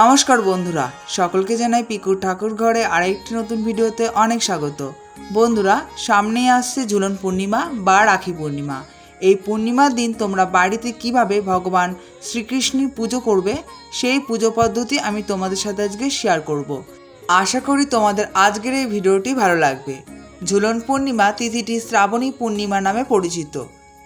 নমস্কার বন্ধুরা, সকলকে জানাই পিকুর ঠাকুর ঘরে আরেকটি নতুন ভিডিওতে অনেক স্বাগত। বন্ধুরা, সামনেই আসছে ঝুলন পূর্ণিমা বা রাখি পূর্ণিমা। এই পূর্ণিমার দিন তোমরা বাড়িতে কীভাবে ভগবান শ্রীকৃষ্ণের পুজো করবে, সেই পুজো পদ্ধতি আমি তোমাদের সাথে আজকে শেয়ার করব। আশা করি তোমাদের আজকের এই ভিডিওটি ভালো লাগবে। ঝুলন পূর্ণিমা তিথিটি শ্রাবণী পূর্ণিমা নামে পরিচিত।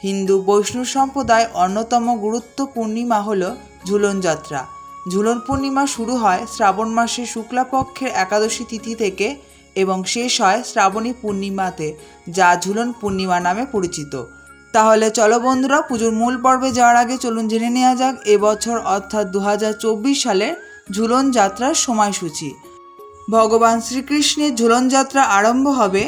হিন্দু বৈষ্ণব সম্প্রদায় অন্যতম গুরুত্ব পূর্ণিমা হল ঝুলন যাত্রা। ঝুলন পূর্ণিমা শুরু হয় শ্রাবণ মাসে শুক্লাপক্ষের একাদশী তিথি থেকে এবং শেষ হয় শ্রাবণী পূর্ণিমাতে, যা ঝুলন পূর্ণিমা নামে পরিচিত। তাহলে চলো বন্ধুরা, পুজোর মূল পর্বে যাওয়ার আগে চলুন জেনে নেওয়া যাক এবছর অর্থাৎ দু হাজার চব্বিশ সালের ঝুলন যাত্রার সময়সূচি। ভগবান শ্রীকৃষ্ণের ঝুলন যাত্রা আরম্ভ হবে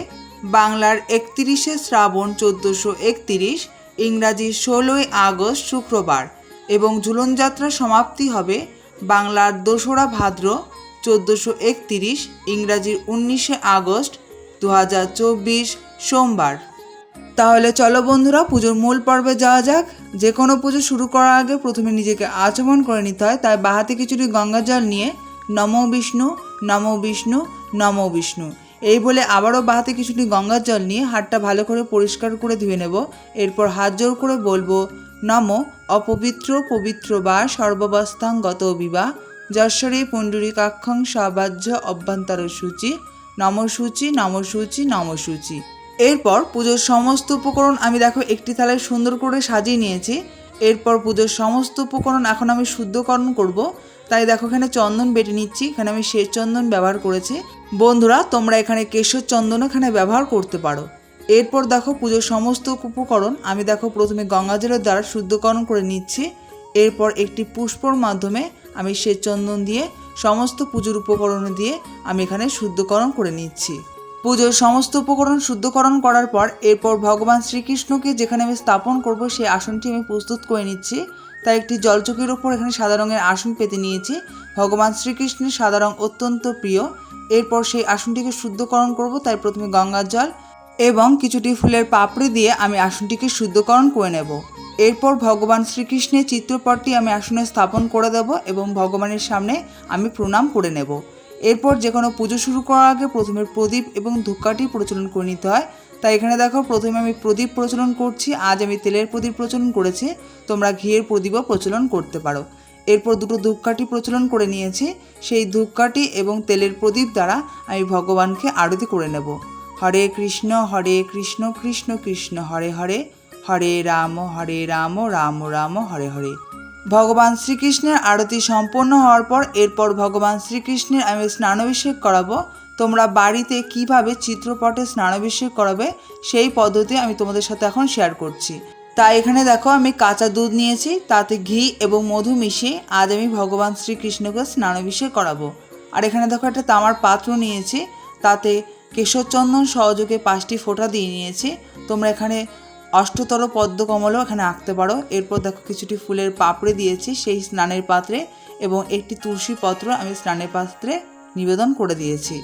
বাংলার একত্রিশে শ্রাবণ চোদ্দোশো একতিরিশ ইংরাজি ষোলোই আগস্ট শুক্রবার এবং ঝুলন যাত্রা সমাপ্তি হবে বাংলার দোসরা ভাদ্র চোদ্দোশো একতিরিশ ইংরাজির উনিশে আগস্ট দু হাজার চব্বিশ সোমবার। তাহলে চলো বন্ধুরা, পুজোর মূল পর্বে যাওয়া যাক। যে কোনো পুজো শুরু করার আগে প্রথমে নিজেকে আচমন করে নিতে হয়। তাই বাহাতে কিছুটি গঙ্গা জল নিয়ে নম বিষ্ণু নম বিষ্ণু নম বিষ্ণু। এই বলে আবারও বাহাতে কিছুটি গঙ্গার জল নিয়ে হাতটা ভালো করে পরিষ্কার করে ধুয়ে নেব। এরপর হাত জোর করে বলব নম অপবিত্র পবিত্র বা সর্ববস্থাং গত বিবাহ যশ্বরী পুণ্ডরীকাক্ষং সবাহ্য অভ্যন্তর সূচি নমসূচি নমসূচি নমসূচি এরপর পুজোর সমস্ত উপকরণ আমি দেখো একটি থালায় সুন্দর করে সাজিয়ে নিয়েছি। এরপর পুজোর সমস্ত উপকরণ এখন আমি শুদ্ধকরণ করব। তাই দেখো এখানে চন্দন বেটে নিচ্ছি, এখানে আমি শেষ চন্দন ব্যবহার করেছি। বন্ধুরা, তোমরা এখানে কেশর চন্দন এখানে ব্যবহার করতে পারো। এরপর দেখো পুজোর সমস্ত উপকরণ, আমি দেখো প্রথমে গঙ্গাজলের দ্বারা শুদ্ধকরণ করে নিচ্ছি। এরপর একটি পুষ্পর মাধ্যমে আমি শ্বেত চন্দন দিয়ে সমস্ত পুজোর উপকরণ দিয়ে আমি এখানে শুদ্ধকরণ করে নিচ্ছি। পুজোর সমস্ত উপকরণ শুদ্ধকরণ করার পর এরপর ভগবান শ্রীকৃষ্ণকে যেখানে আমি স্থাপন করব, সেই আসনটি আমি প্রস্তুত করে নিচ্ছি। তাই একটি জলচকির ওপর এখানে সাদা রঙের আসন পেতে নিয়েছি। ভগবান শ্রীকৃষ্ণের সাদা রং অত্যন্ত প্রিয়। এরপর সেই আসনটিকে শুদ্ধকরণ করব, তাই প্রথমে গঙ্গার জল এবং কিছুটি ফুলের পাপড়ি দিয়ে আমি আসনটিকে শুদ্ধকরণ করে নেব। এরপর ভগবান শ্রীকৃষ্ণের চিত্রপটটি আমি আসনে স্থাপন করে দেব এবং ভগবানের সামনে আমি প্রণাম করে নেব। এরপর যে কোনো পুজো শুরু করার আগে প্রথমে প্রদীপ এবং ধূপকাঠি প্রচলন করে নিতে হয়। তাই এখানে দেখো, প্রথমে আমি প্রদীপ প্রচলন করছি, আজ আমি তেলের প্রদীপ প্রচলন করেছি, তোমরা ঘিয়ের প্রদীপও প্রচলন করতে পারো। এরপর দুটো ধূপকাঠি প্রচলন করে নিয়েছি, সেই ধূপকাঠি এবং তেলের প্রদীপ দ্বারা আমি ভগবানকে আরতি করে নেব। হরে কৃষ্ণ হরে কৃষ্ণ কৃষ্ণ কৃষ্ণ, হরে হরে হরে রাম হরে রাম রাম রাম, হরে হরে। ভগবান শ্রীকৃষ্ণের আরতি সম্পন্ন হওয়ার পর এরপর ভগবান শ্রীকৃষ্ণের আমি স্নানাভিষেক করাবো। তোমরা বাড়িতে কীভাবে চিত্রপটে স্নানাভিষেক করাবে সেই পদ্ধতি আমি তোমাদের সাথে এখন শেয়ার করছি। তাই এখানে দেখো আমি কাঁচা দুধ নিয়েছি, তাতে ঘি এবং মধু মিশিয়ে আজ আমি ভগবান শ্রীকৃষ্ণকে স্নানাভিষেক করাবো। আর এখানে দেখো একটা তামার পাত্র নিয়েছি, তাতে কেশরচন্দন সহযোগে পাঁচটি ফোঁটা দিয়ে নিয়েছি। তোমরা এখানে অষ্টতর পদ্মকমলও এখানে আঁকতে পারো। এরপর দেখো কিছুটি ফুলের পাপড়ে দিয়েছি, সেই স্নানের পাত্রে এবং একটি তুলসী পত্র আমি স্নানের পাত্রে নিবেদন করে দিয়েছি।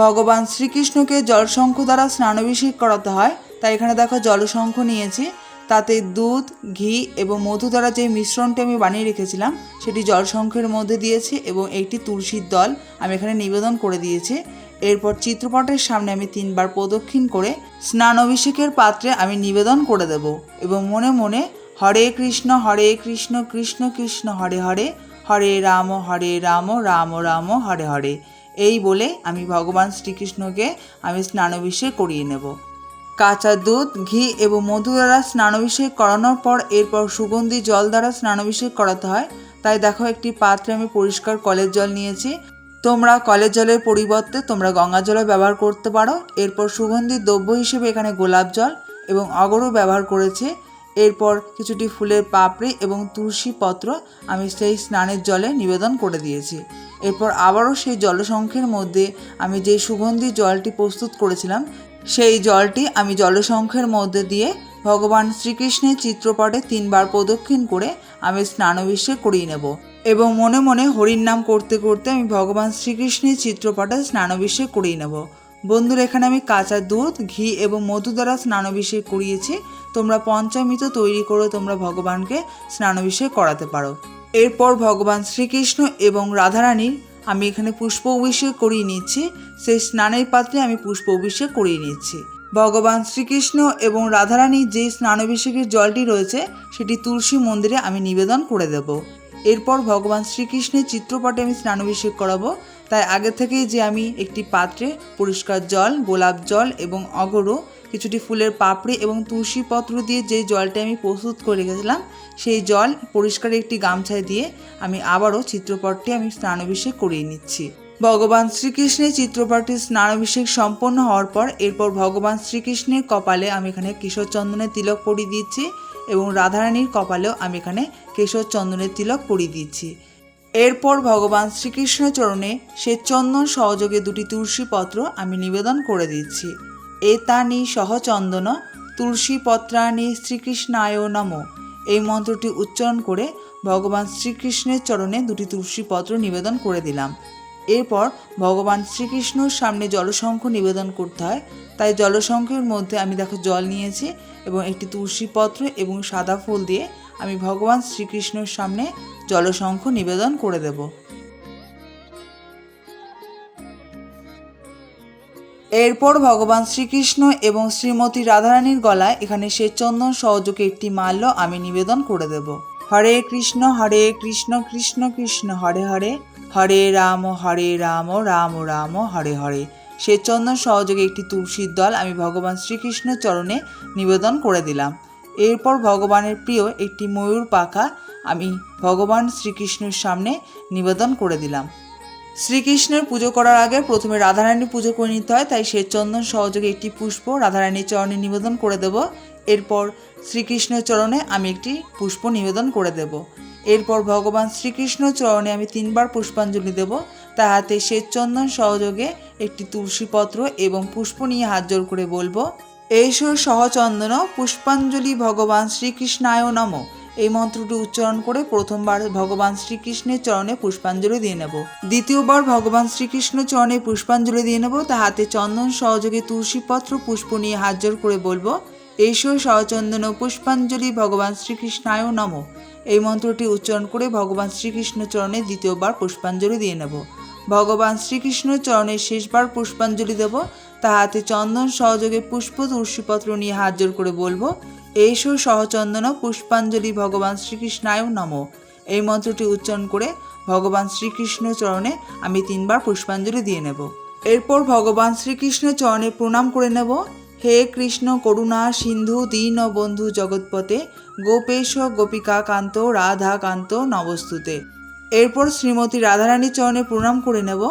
ভগবান শ্রীকৃষ্ণকে জলশঙ্খ দ্বারা স্নানাভিষেক করাতে হয়, তাই এখানে দেখো জলশঙ্খ নিয়েছি। তাতে দুধ, ঘি এবং মধু দ্বারা যে মিশ্রণটি আমি বানিয়ে রেখেছিলাম, সেটি জলশঙ্খের মধ্যে দিয়েছি এবং একটি তুলসীর দল আমি এখানে নিবেদন করে দিয়েছি। এরপর চিত্রপটের সামনে আমি তিনবার প্রদক্ষিণ করে স্নান অভিষেকের পাত্রে আমি নিবেদন করে দেব এবং মনে মনে হরে কৃষ্ণ হরে কৃষ্ণ কৃষ্ণ কৃষ্ণ, হরে হরে হরে রাম হরে রাম রাম রাম, হরে হরে। এই বলে আমি ভগবান শ্রীকৃষ্ণকে আমি স্নানাভিষেক করিয়ে নেব। কাঁচা দুধ, ঘি এবং মধু দ্বারা স্নানাভিষেক করানোর পর এরপর সুগন্ধি জল দ্বারা স্নানাভিষেক করাতে হয়। তাই দেখো একটি পাত্রে আমি পরিষ্কার কলের জল নিয়েছি। তোমরা কলের জলের পরিবর্তে তোমরা গঙ্গা জলও ব্যবহার করতে পারো। এরপর সুগন্ধি দ্রব্য হিসেবে এখানে গোলাপ জল এবং অগরও ব্যবহার করেছে। এরপর কিছুটি ফুলের পাপড়ি এবং তুলসী পত্র আমি সেই স্নানের জলে নিবেদন করে দিয়েছি। এরপর আবারও সেই জলসংখ্যের মধ্যে আমি যে সুগন্ধি জলটি প্রস্তুত করেছিলাম, সেই জলটি আমি জলসংখ্যের মধ্যে দিয়ে ভগবান শ্রীকৃষ্ণের চিত্রপটে তিনবার প্রদক্ষিণ করে আমি স্নানাভিষেক করিয়ে নেব। এবং মনে মনে হরির নাম করতে করতে আমি ভগবান শ্রীকৃষ্ণের চিত্রপটে স্নানাভিষেক করিয়ে নেব। বন্ধুরা এখানে আমি কাঁচা দুধ, ঘি এবং মধু দ্বারা স্নানাভিষেক করিয়েছি। তোমরা পঞ্চামৃত তৈরি করে তোমরা ভগবানকে স্নানাভিষেক করাতে পারো। এরপর ভগবান শ্রীকৃষ্ণ এবং রাধারানীর আমি এখানে পুষ্প অভিষেক করিয়ে নিচ্ছি। সেই স্নানের পাত্রে আমি পুষ্প অভিষেক করিয়ে নিচ্ছি। ভগবান শ্রীকৃষ্ণ এবং রাধারানীর যে স্নানাভিষেকের জলটি রয়েছে, সেটি তুলসী মন্দিরে আমি নিবেদন করে দেব। এরপর ভগবান শ্রীকৃষ্ণের চিত্রপটে আমি স্নানাভিষেক করাবো। তাই আগে থেকেই যে আমি একটি পাত্রে পরিষ্কার জল, গোলাপ জল এবং অগরো কিছুটি ফুলের পাপড়ি এবং তুলসী পত্র দিয়ে যে জলটা আমি প্রস্তুত করে রেখেছিলাম, সেই জল পরিষ্কার একটি গামছায় দিয়ে আমি আবারও চিত্রপটটি আমি স্নানাভিষেক করিয়ে নিচ্ছি। ভগবান শ্রীকৃষ্ণের চিত্রপটটি স্নানাভিষেক সম্পন্ন হওয়ার পর এরপর ভগবান শ্রীকৃষ্ণের কপালে আমি এখানে কিশোর চন্দনের তিলক পরিয়ে দিচ্ছি। এবং রাধারানীর কপালেও আমি এখানে কেশর চন্দনের তিলক পরিয়ে দিচ্ছি এরপর ভগবান শ্রীকৃষ্ণ চরণে সে চন্দন সহযোগে দুটি তুলসী পত্র আমি নিবেদন করে দিচ্ছি এতানি সহচন্দন তুলসী পত্রানি শ্রীকৃষ্ণায় নম। এই মন্ত্রটি উচ্চারণ করে ভগবান শ্রীকৃষ্ণের চরণে দুটি তুলসী পত্র নিবেদন করে দিলাম। এরপর ভগবান শ্রীকৃষ্ণর সামনে জলশঙ্খ নিবেদন করতে হয়। তাই জলশঙ্খের মধ্যে আমি দেখো জল নিয়েছি এবং একটি তুলসী পত্র এবং সাদা ফুল দিয়ে আমি ভগবান শ্রীকৃষ্ণর সামনে জলশঙ্খ নিবেদন করে দেব। এরপর ভগবান শ্রীকৃষ্ণ এবং শ্রীমতী রাধারানীর গলায় এখানে শ্বেতচন্দন সহযোগে একটি মাল্য আমি নিবেদন করে দেব। হরে কৃষ্ণ হরে কৃষ্ণ কৃষ্ণ কৃষ্ণ, হরে হরে। হরে রাম হরে রাম রাম রাম, হরে হরে। শ্বেতচন্দন সহযোগে একটি তুলসীর দল আমি ভগবান শ্রীকৃষ্ণের চরণে নিবেদন করে দিলাম। এরপর ভগবানের প্রিয় একটি ময়ূর পাখা আমি ভগবান শ্রীকৃষ্ণের সামনে নিবেদন করে দিলাম। শ্রীকৃষ্ণের পুজো করার আগে প্রথমে রাধারানী পুজো করে নিতে হয়, তাই শ্বেতচন্দন সহযোগে একটি পুষ্প রাধারানীর চরণে নিবেদন করে দেব। এরপর শ্রীকৃষ্ণের চরণে আমি একটি পুষ্প নিবেদন করে দেব। এরপর ভগবান শ্রীকৃষ্ণ চরণে আমি তিনবার পুষ্পাঞ্জলি দেব। হাতে শ্বেতচন্দন সহযোগে একটি তুলসীপত্র এবং পুষ্প নিয়ে হাত জোর করে বলব, এইসো সহচন্দন, পুষ্পাঞ্জলি ভগবান শ্রীকৃষ্ণায় নম। এই মন্ত্রটি উচ্চারণ করে প্রথমবার ভগবান শ্রীকৃষ্ণের চরণে পুষ্পাঞ্জলি দিয়ে নেব। দ্বিতীয়বার ভগবান শ্রীকৃষ্ণ চরণে পুষ্পাঞ্জলি দিয়ে নেব তা হাতে চন্দন সহযোগে তুলসীপত্র, পুষ্প নিয়ে হাত জোর করে বলব, এইসো সহচন্দন, পুষ্পাঞ্জলি ভগবান শ্রীকৃষ্ণায় নম। এই মন্ত্রটি উচ্চারণ করে ভগবান শ্রীকৃষ্ণ চরণে দ্বিতীয়বার পুষ্পাঞ্জলি দিয়ে নেব। ভগবান শ্রীকৃষ্ণ চরণে শেষবার পুষ্পাঞ্জলি দেব তা হাতে চন্দন সহযোগে পুষ্প তুলসীপত্র নিয়ে হাত জোর করে বলব এইসো সহচন্দন পুষ্পাঞ্জলি ভগবান শ্রীকৃষ্ণায় নম। এই মন্ত্রটি উচ্চারণ করে ভগবান শ্রীকৃষ্ণ চরণে আমি তিনবার পুষ্পাঞ্জলি দিয়ে নেব। এরপর ভগবান শ্রীকৃষ্ণ চরণে প্রণাম করে নেব, হে কৃষ্ণ করুণা সিন্ধু দীন বন্ধু জগৎপতে গোপেশ গোপিকা কান্ত রাধা কান্ত নবস্তুতে এরপর শ্রীমতী রাধারানীর চরণে প্রণাম করে নেব।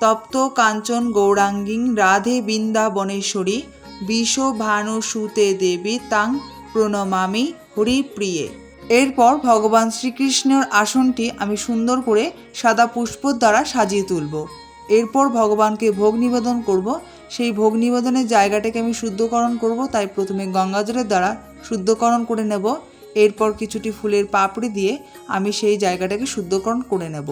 তপ্ত কাঞ্চন গৌরাঙ্গিং রাধে বৃন্দাবনেশ্বরী, বিষ ভানু সুতে দেবী তাং প্রণমামি হরিপ্রিয়ে। এরপর ভগবান শ্রীকৃষ্ণের আসনটি আমি সুন্দর করে সাদা পুষ্পর দ্বারা সাজিয়ে তুলব। এরপর ভগবানকে ভোগ নিবেদন করব। সেই ভোগ নিবেদনের জায়গাটাকে আমি শুদ্ধকরণ করব, তাই প্রথমে গঙ্গাজলের দ্বারা শুদ্ধকরণ করে নেব। এরপর কিছুটি ফুলের পাপড়ি দিয়ে আমি সেই জায়গাটাকে শুদ্ধকরণ করে নেব।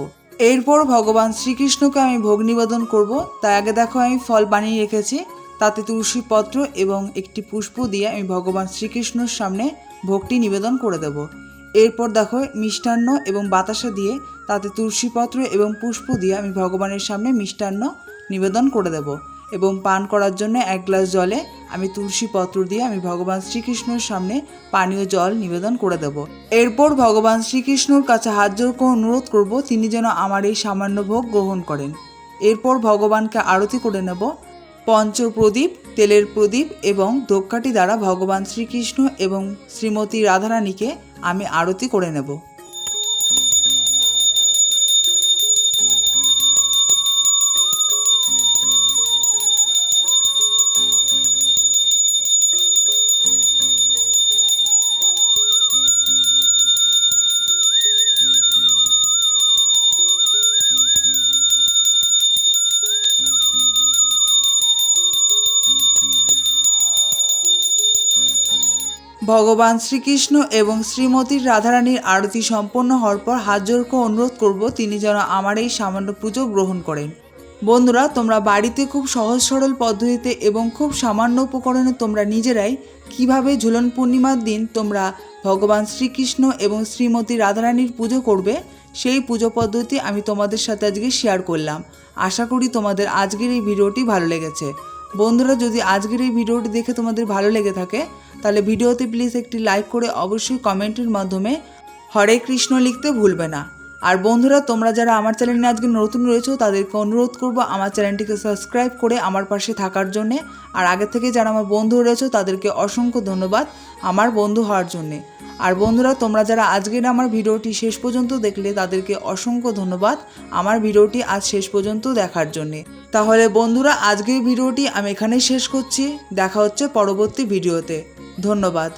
এরপর ভগবান শ্রীকৃষ্ণকে আমি ভোগ নিবেদন করব। তাই আগে দেখো, আমি ফল বানিয়ে রেখেছি। তাতে তুলসী পত্র এবং একটি পুষ্প দিয়ে আমি ভগবান শ্রীকৃষ্ণর সামনে ভোগটি নিবেদন করে দেব। এরপর দেখো, মিষ্টান্ন এবং বাতাসা দিয়ে তাতে তুলসী পত্র এবং পুষ্প দিয়ে আমি ভগবানের সামনে মিষ্টান্ন নিবেদন করে দেব। এবং পান করার জন্য এক গ্লাস জলে আমি তুলসী পত্র দিয়ে আমি ভগবান শ্রীকৃষ্ণর সামনে পানীয় জল নিবেদন করে দেব। এরপর ভগবান শ্রীকৃষ্ণর কাছে হাত জোর করে অনুরোধ করব, তিনি যেন আমার এই সামান্য ভোগ গ্রহণ করেন। এরপর ভগবানকে আরতি করে নেব। পঞ্চপ্রদীপ, তেলের প্রদীপ এবং ধূপকাঠি দ্বারা ভগবান শ্রীকৃষ্ণ এবং শ্রীমতী রাধারানীকে আমি আরতি করে নেব। ভগবান শ্রীকৃষ্ণ এবং শ্রীমতীর রাধারানীর আরতি সম্পন্ন হওয়ার পর হাত জোর করে অনুরোধ করব, তিনি যেন আমার এই সামান্য পুজো গ্রহণ করেন। বন্ধুরা, তোমরা বাড়িতে খুব সহজ সরল পদ্ধতিতে এবং খুব সামান্য উপকরণে তোমরা নিজেরাই কীভাবে ঝুলন পূর্ণিমার দিন তোমরা ভগবান শ্রীকৃষ্ণ এবং শ্রীমতী রাধারানীর পুজো করবে, সেই পুজো পদ্ধতি আমি তোমাদের সাথে আজকে শেয়ার করলাম। আশা করি তোমাদের আজকের এই ভিডিওটি ভালো লেগেছে। বন্ধুরা, যদি আজকের এই ভিডিওটি দেখে তোমাদের ভালো লেগে থাকে, তাহলে ভিডিওতে প্লিজ একটি লাইক করে অবশ্যই কমেন্টের মাধ্যমে হরে কৃষ্ণ লিখতে ভুলবে না। আর বন্ধুরা, তোমরা যারা আমার চ্যানেলে আজকে নতুন রয়েছো, তাদেরকে অনুরোধ করব আমার চ্যানেলটিকে সাবস্ক্রাইব করে আমার পাশে থাকার জন্যে। আর আগে থেকে যারা আমার বন্ধু রয়েছো, তাদেরকে অসংখ্য ধন্যবাদ আমার বন্ধু হওয়ার জন্যে। আর বন্ধুরা, তোমরা যারা আজকের আমার ভিডিওটি শেষ পর্যন্ত দেখলে, তাদেরকে অসংখ্য ধন্যবাদ আমার ভিডিওটি আজ শেষ পর্যন্ত দেখার জন্যে। তাহলে বন্ধুরা, আজকের ভিডিওটি আমি এখানেই শেষ করছি। দেখা হচ্ছে পরবর্তী ভিডিওতে। ধন্যবাদ।